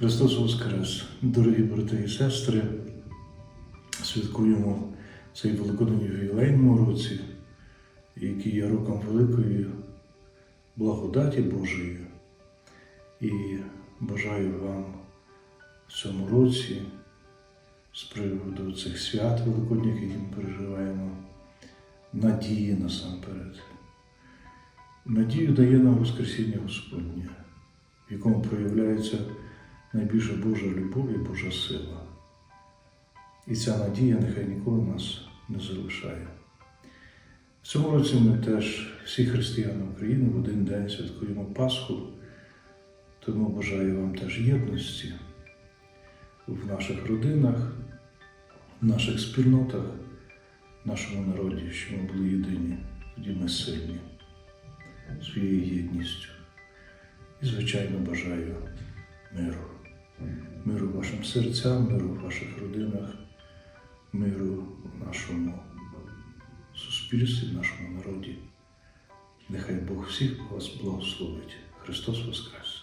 Христос Воскрес! Дорогі брати і сестри, святкуємо цей великодень в ювілейному році, який є роком великої благодаті Божої. І бажаю вам в цьому році з приводу цих свят великодніх, які ми переживаємо, надії насамперед. Надію дає нам Воскресіння Господнє, в якому проявляється найбільша Божа любов і Божа сила. І ця надія нехай ніколи нас не залишає. В цьому році ми теж, всі християни України, в один день святкуємо Пасху, тому бажаю вам теж єдності в наших родинах, в наших спільнотах, в нашому народі, що ми були єдині, тоді ми сильні своєю єдністю. І, звичайно, бажаю миру. Миру вашим серцям, миру в ваших родинах, миру в нашому суспільстві, в нашому народі. Нехай Бог всіх вас благословить. Христос Воскрес!